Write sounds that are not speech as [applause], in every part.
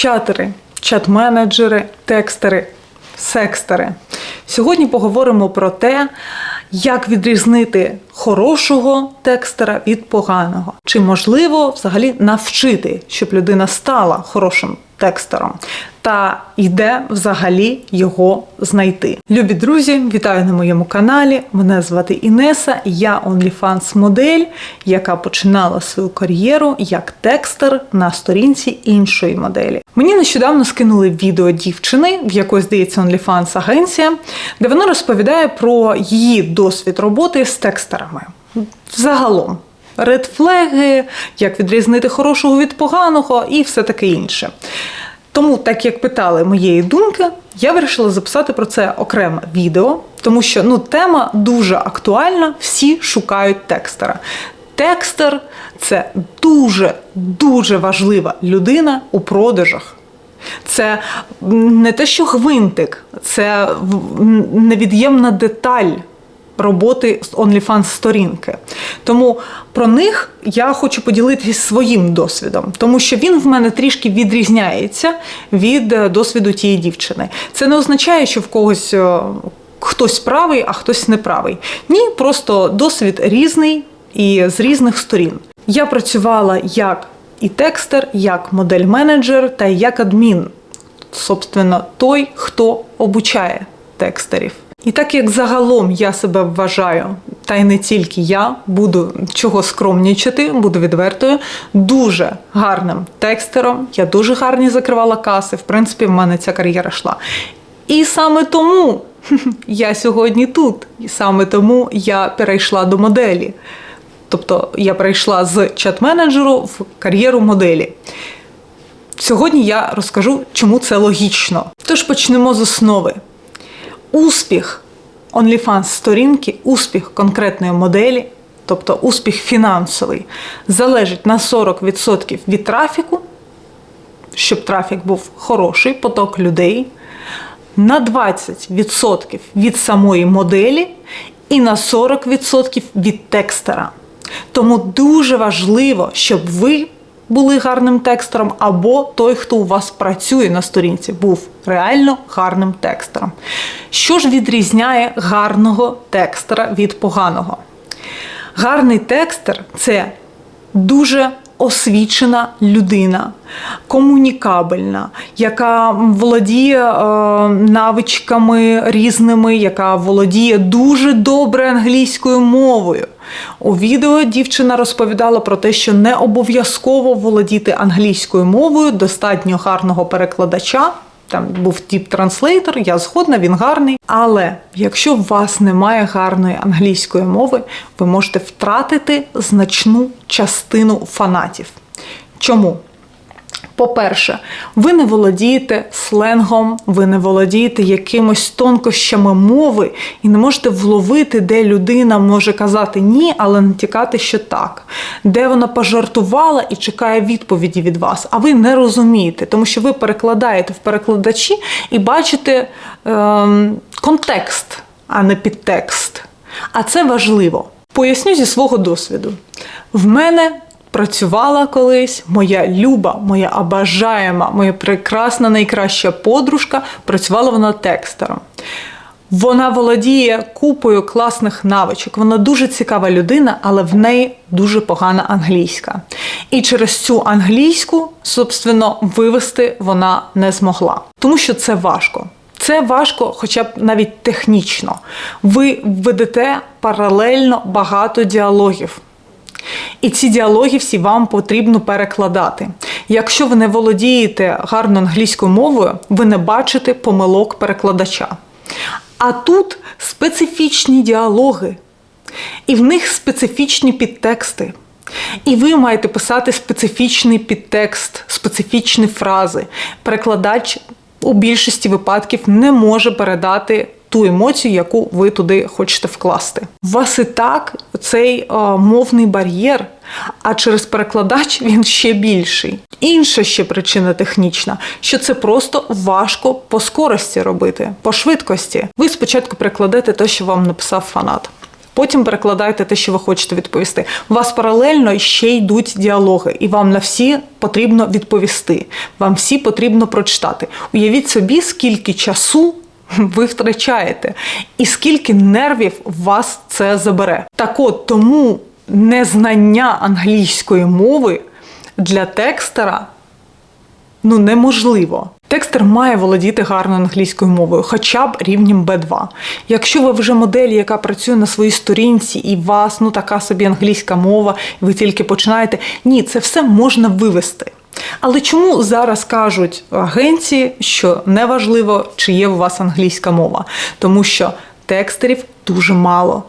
чатери, чат-менеджери, текстери, секстери. Сьогодні поговоримо про те, як відрізнити хорошого текстера від поганого. Чи можливо взагалі навчити, щоб людина стала хорошим текстером, та йде взагалі його знайти. Любі друзі, вітаю на моєму каналі. Мене звати Інеса, я OnlyFans модель, яка починала свою кар'єру як текстер на сторінці іншої моделі. Мені нещодавно скинули відео дівчини, в якої здається OnlyFans агенція, де вона розповідає про її досвід роботи з текстерами. Загалом. Редфлеги, як відрізнити хорошого від поганого і все таке інше. Тому, так як питали моєї думки, я вирішила записати про це окреме відео, тому що ну, тема дуже актуальна, всі шукають текстера. Текстер це дуже дуже важлива людина у продажах. Це не те, що гвинтик, це невід'ємна деталь роботи з OnlyFans сторінки. Тому про них я хочу поділитися своїм досвідом, тому що він в мене трішки відрізняється від е, досвіду тієї дівчини. Це не означає, що в когось е, хтось правий, а хтось неправий. Ні, просто досвід різний і з різних сторін. Я працювала як і текстер, як модель-менеджер та як адмін. Собственно, той, хто обучає текстерів. І так як загалом я себе вважаю, та й не тільки я, буду чого скромнічати, буду відвертою, дуже гарним текстером. Я дуже гарні закривала каси. В принципі, в мене ця кар'єра йшла. І саме тому [laughs] я сьогодні тут. І саме тому я перейшла до моделі. Тобто я перейшла з чат-менеджеру в кар'єру моделі. Сьогодні я розкажу, чому це логічно. Тож почнемо з основи. Успіх OnlyFans сторінки, успіх конкретної моделі, тобто успіх фінансовий, залежить на 40% від трафіку, щоб трафік був хороший, поток людей, на 20% від самої моделі і на 40% від текстера. Тому дуже важливо, щоб ви були гарним текстером, або той, хто у вас працює на сторінці, був реально гарним текстером. Що ж відрізняє гарного текстера від поганого? Гарний текстер це дуже освічена людина, комунікабельна, яка володіє е, навичками різними, яка володіє дуже добре англійською мовою. У відео дівчина розповідала про те, що не обов'язково володіти англійською мовою, достатньо гарного перекладача. Там був тип транслейтер, я згодна, він гарний. Але якщо у вас немає гарної англійської мови, ви можете втратити значну частину фанатів. Чому? По-перше, ви не володієте сленгом, ви не володієте якимось тонкощами мови і не можете вловити, де людина може казати ні, але натякати, що так, де вона пожартувала і чекає відповіді від вас. А ви не розумієте, тому що ви перекладаєте в перекладачі і бачите ем, контекст, а не підтекст. А це важливо. Поясню зі свого досвіду. В мене працювала колись моя люба, моя обажаєма, моя прекрасна найкраща подружка, працювала вона текстером. Вона володіє купою класних навичок. Вона дуже цікава людина, але в неї дуже погана англійська. І через цю англійську, собственно, вивести вона не змогла, тому що це важко. Це важко, хоча б навіть технічно. Ви ведете паралельно багато діалогів. І ці діалоги всі вам потрібно перекладати. Якщо ви не володієте гарно англійською мовою, ви не бачите помилок перекладача. А тут специфічні діалоги, і в них специфічні підтексти. І ви маєте писати специфічний підтекст, специфічні фрази. Перекладач у більшості випадків не може передати ту емоцію, яку ви туди хочете вкласти. У вас і так цей о, мовний бар'єр, а через перекладач він ще більший. Інша ще причина технічна, що це просто важко по скорості робити, по швидкості. Ви спочатку перекладете те, що вам написав фанат. Потім перекладайте те, що ви хочете відповісти. У вас паралельно ще йдуть діалоги, і вам на всі потрібно відповісти. Вам всі потрібно прочитати. Уявіть собі, скільки часу [laughs] ви втрачаєте, і скільки нервів вас це забере. Так от тому незнання англійської мови для текстера ну неможливо. Текстер має володіти гарно англійською мовою, хоча б рівнем B2. Якщо ви вже модель, яка працює на своїй сторінці, і вас ну така собі англійська мова, і ви тільки починаєте, ні, це все можна вивести. Але чому зараз кажуть агенції, що неважливо, чи є у вас англійська мова? Тому що текстерів дуже мало.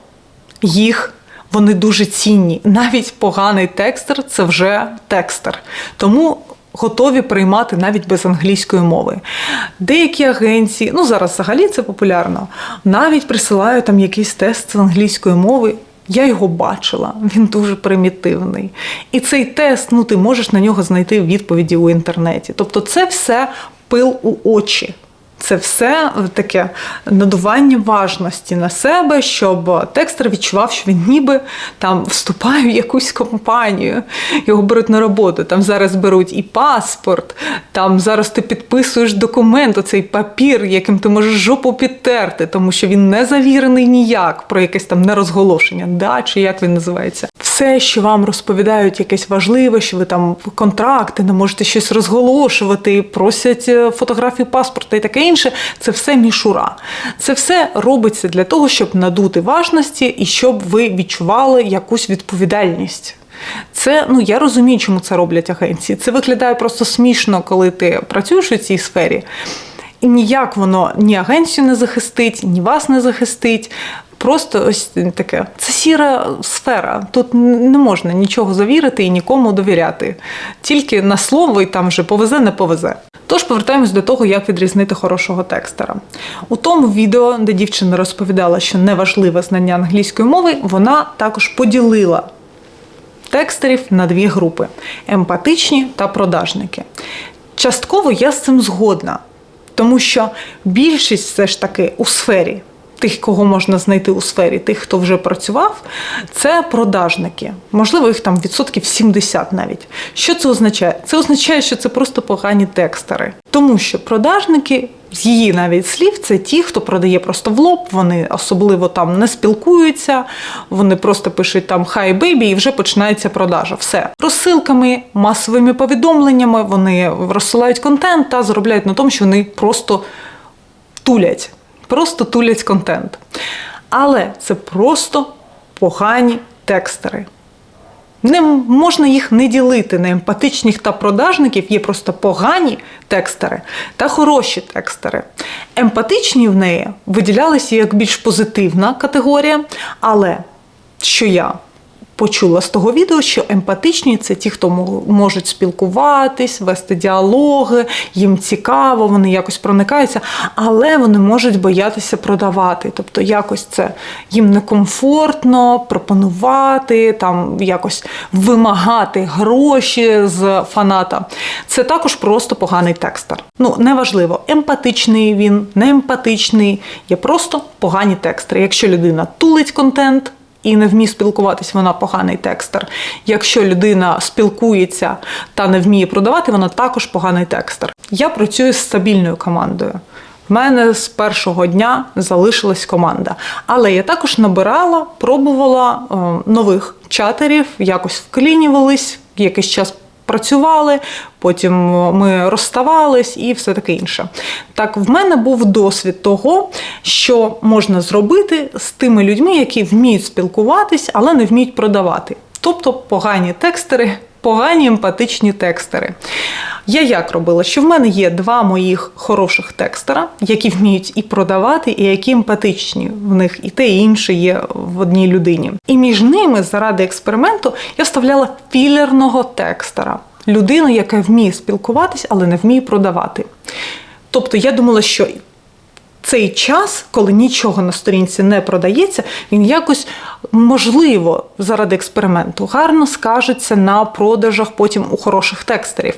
Їх вони дуже цінні. Навіть поганий текстер це вже текстер. Тому готові приймати навіть без англійської мови. Деякі агенції, ну зараз взагалі це популярно, навіть присилають там якийсь тест з англійської мови. Я його бачила, він дуже примітивний. І цей тест, ну ти можеш на нього знайти відповіді у інтернеті. Тобто, це все пил у очі. Це все таке надування важності на себе, щоб текстер відчував, що він ніби там вступає в якусь компанію, його беруть на роботу. Там зараз беруть і паспорт, там зараз ти підписуєш документ, оцей папір, яким ти можеш жопу підтерти, тому що він не завірений ніяк про якесь там нерозголошення, да, чи як він називається. Все, що вам розповідають, якесь важливе, що ви там контракти, не можете щось розголошувати, просять е, фотографію паспорта і таке інше, це все мішура. Це все робиться для того, щоб надути важності і щоб ви відчували якусь відповідальність. Це ну я розумію, чому це роблять агенції. Це виглядає просто смішно, коли ти працюєш у цій сфері. І ніяк воно ні агенцію не захистить, ні вас не захистить. Просто ось таке. Це сіра сфера. Тут не можна нічого завірити і нікому довіряти. Тільки на слово і там вже повезе, не повезе. Тож повертаємось до того, як відрізнити хорошого текстера. У тому відео, де дівчина розповідала, що неважливе знання англійської мови, вона також поділила текстерів на дві групи: емпатичні та продажники. Частково я з цим згодна, тому що більшість все ж таки у сфері. Тих, кого можна знайти у сфері, тих, хто вже працював, це продажники. Можливо, їх там відсотків 70 навіть. Що це означає? Це означає, що це просто погані текстери. Тому що продажники, з її навіть слів, це ті, хто продає просто в лоб, вони особливо там не спілкуються, вони просто пишуть там хай бейбі і вже починається продажа. Все. Розсилками, масовими повідомленнями вони розсилають контент та заробляють на тому, що вони просто тулять просто тулять контент. Але це просто погані текстери. Не можна їх не ділити на емпатичних та продажників, є просто погані текстери та хороші текстери. Емпатичні в неї виділялися як більш позитивна категорія, але що я почула з того відео, що емпатичні це ті, хто можуть спілкуватись, вести діалоги, їм цікаво, вони якось проникаються, але вони можуть боятися продавати. Тобто, якось це їм некомфортно пропонувати, там якось вимагати гроші з фаната. Це також просто поганий текстер. Ну, неважливо, емпатичний він, не емпатичний, є просто погані текстери. Якщо людина тулить контент і не вміє спілкуватись, вона поганий текстер. Якщо людина спілкується та не вміє продавати, вона також поганий текстер. Я працюю з стабільною командою. В мене з першого дня залишилась команда. Але я також набирала, пробувала е, нових чатерів, якось вклінювались, якийсь час працювали, потім ми розставались і все таке інше. Так, в мене був досвід того, що можна зробити з тими людьми, які вміють спілкуватись, але не вміють продавати. Тобто погані текстери, погані емпатичні текстери. Я як робила, що в мене є два моїх хороших текстера, які вміють і продавати, і які емпатичні. В них і те, і інше є в одній людині. І між ними, заради експерименту, я вставляла філерного текстера. Людину, яка вміє спілкуватись, але не вміє продавати. Тобто я думала, що цей час, коли нічого на сторінці не продається, він якось можливо заради експерименту гарно скажеться на продажах потім у хороших текстерів.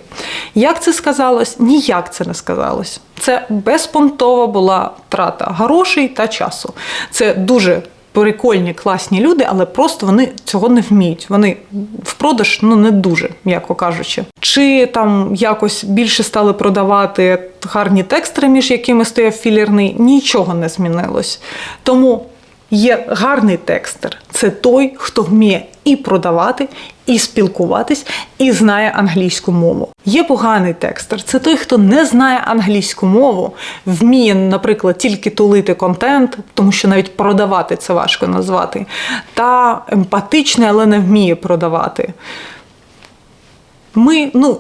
Як це сказалось? Ніяк це не сказалось. Це безпонтова була трата грошей та часу. Це дуже прикольні, класні люди, але просто вони цього не вміють. Вони в продаж ну не дуже, м'яко кажучи. Чи там якось більше стали продавати гарні текстри, між якими стояв філірний, нічого не змінилось. Тому є гарний текстер. Це той, хто вміє і продавати, і спілкуватись, і знає англійську мову. Є поганий текстер. Це той, хто не знає англійську мову, вміє, наприклад, тільки тулити контент, тому що навіть продавати це важко назвати, та емпатичний, але не вміє продавати. Ми, ну.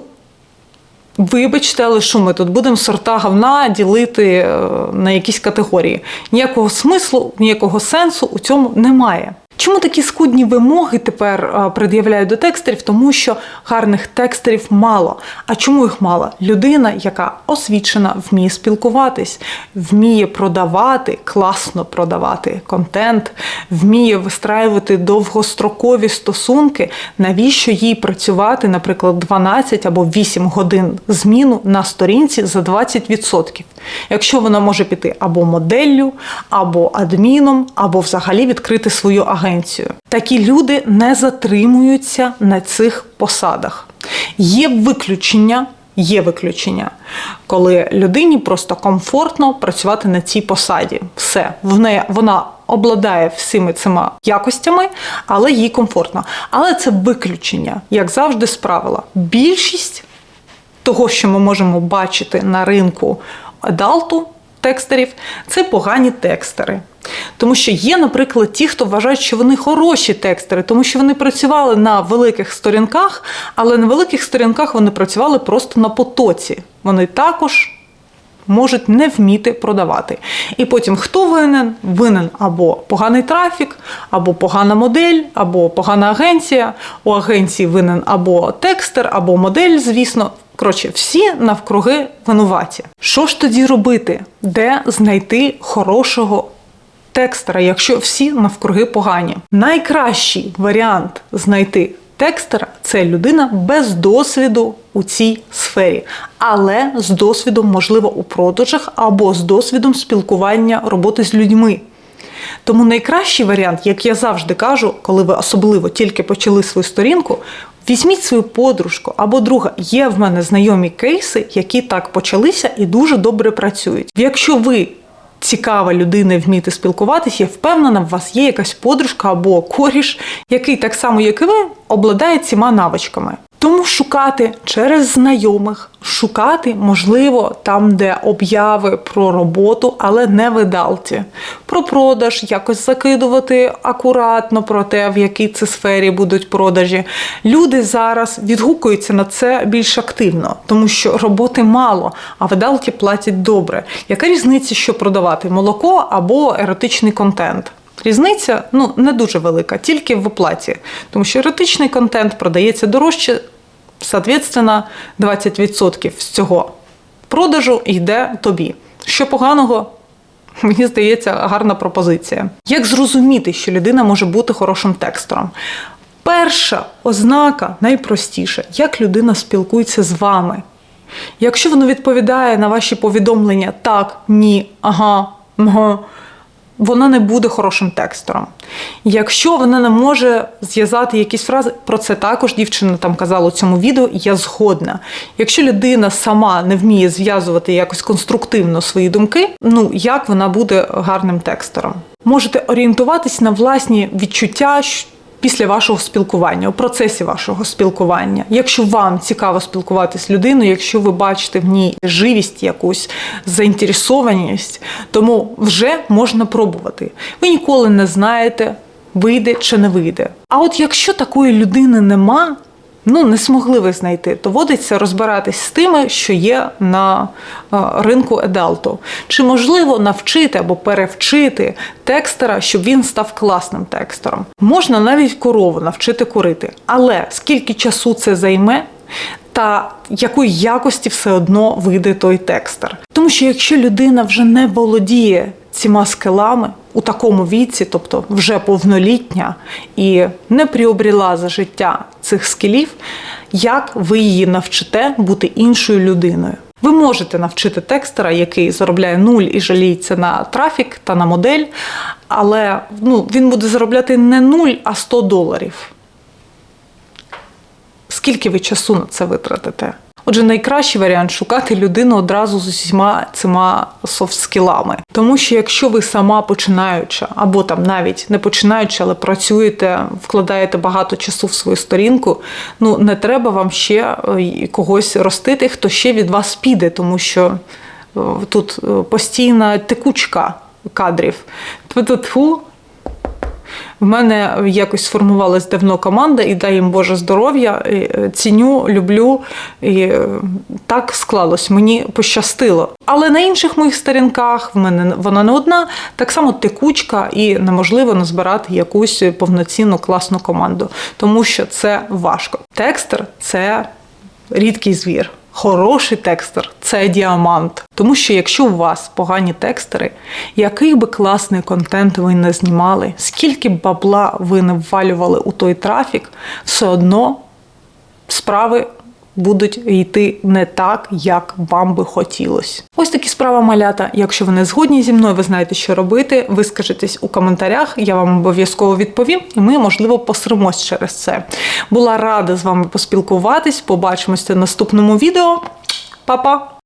Вибачте, але що ми тут будемо сорта говна ділити е, на якісь категорії. Ніякого смислу, ніякого сенсу у цьому немає. Чому такі скудні вимоги тепер пред'являють до текстерів? Тому що гарних текстерів мало. А чому їх мало? Людина, яка освічена, вміє спілкуватись, вміє продавати, класно продавати контент, вміє вистраювати довгострокові стосунки. Навіщо їй працювати, наприклад, 12 або 8 годин зміну на сторінці за 20%? Якщо вона може піти або моделлю, або адміном, або взагалі відкрити свою агенцію. Такі люди не затримуються на цих посадах. Є виключення. Є виключення, коли людині просто комфортно працювати на цій посаді. Все, в неї вона обладає всіми цими якостями, але їй комфортно. Але це виключення, як завжди, з правила. Більшість того, що ми можемо бачити на ринку адалту текстерів, це погані текстери. Тому що є, наприклад, ті, хто вважають, що вони хороші текстери, тому що вони працювали на великих сторінках, але на великих сторінках вони працювали просто на потоці. Вони також можуть не вміти продавати. І потім хто винен? Винен або поганий трафік, або погана модель, або погана агенція. У агенції винен або текстер, або модель, звісно. Коротше, всі навкруги винуваті. Що ж тоді робити? Де знайти хорошого текстера, якщо всі навкруги погані? Найкращий варіант знайти текстера це людина без досвіду у цій сфері, але з досвідом, можливо, у продажах або з досвідом спілкування роботи з людьми. Тому найкращий варіант, як я завжди кажу, коли ви особливо тільки почали свою сторінку, візьміть свою подружку або друга. Є в мене знайомі кейси, які так почалися і дуже добре працюють. Якщо ви цікава людина вміти спілкуватись, я впевнена, в вас є якась подружка або коріш, який так само, як і ви, обладає цими навичками. Тому шукати через знайомих, шукати, можливо, там, де обяви про роботу, але не в Едалті. Про продаж, якось закидувати акуратно про те, в якій це сфері будуть продажі. Люди зараз відгукуються на це більш активно, тому що роботи мало, а в Едалті платять добре. Яка різниця, що продавати? Молоко або еротичний контент? Різниця ну не дуже велика, тільки в оплаті, тому що еротичний контент продається дорожче, соответственно, 20% з цього продажу йде тобі. Що поганого? [laughs] Мені здається, гарна пропозиція. Як зрозуміти, що людина може бути хорошим текстером? Перша ознака найпростіша, як людина спілкується з вами. Якщо воно відповідає на ваші повідомлення так, ні, ага, мга, вона не буде хорошим текстором. Якщо вона не може зв'язати якісь фрази, про це також дівчина там казала у цьому відео, я згодна. Якщо людина сама не вміє зв'язувати якось конструктивно свої думки, ну як вона буде гарним текстором? Можете орієнтуватись на власні відчуття. Після вашого спілкування, у процесі вашого спілкування, якщо вам цікаво спілкуватися з людиною, якщо ви бачите в ній живість, якусь заінтересованість, тому вже можна пробувати. Ви ніколи не знаєте, вийде чи не вийде. А от якщо такої людини нема, ну не змогли ви знайти, доводиться розбиратись з тими, що є на е, ринку Едалту. Чи можливо навчити або перевчити текстера, щоб він став класним текстером? Можна навіть корову навчити курити, але скільки часу це займе? Та якої якості все одно вийде той текстер. Тому що якщо людина вже не володіє цими скилами у такому віці, тобто вже повнолітня, і не приобріла за життя цих скілів, як ви її навчите бути іншою людиною? Ви можете навчити текстера, який заробляє нуль і жаліється на трафік та на модель, але ну, він буде заробляти не нуль, а 100 доларів. Скільки ви часу на це витратите? Отже, найкращий варіант шукати людину одразу з усіма цими софт-скілами. Тому що якщо ви сама починаюча, або там навіть не починаюча, але працюєте, вкладаєте багато часу в свою сторінку, ну не треба вам ще е, когось ростити, хто ще від вас піде, тому що е, тут е, постійна текучка кадрів. Тьфу-тьфу, в мене якось сформувалась давно команда, і дай їм Боже здоров'я. Е, Ціню, люблю. І е, так склалось, мені пощастило. Але на інших моїх сторінках в мене вона не одна, так само текучка, і неможливо назбирати якусь повноцінну класну команду, тому що це важко. Текстер це рідкий звір. Хороший текстер це діамант. Тому що якщо у вас погані текстери, який би класний контент ви не знімали, скільки бабла ви не ввалювали у той трафік, все одно справи будуть йти не так, як вам би хотілося. Ось такі справа малята. Якщо ви не згодні зі мною, ви знаєте, що робити. вискажетесь у коментарях, я вам обов'язково відповім, і ми, можливо, посремось через це. Була рада з вами поспілкуватись. Побачимося в наступному відео. Па-па!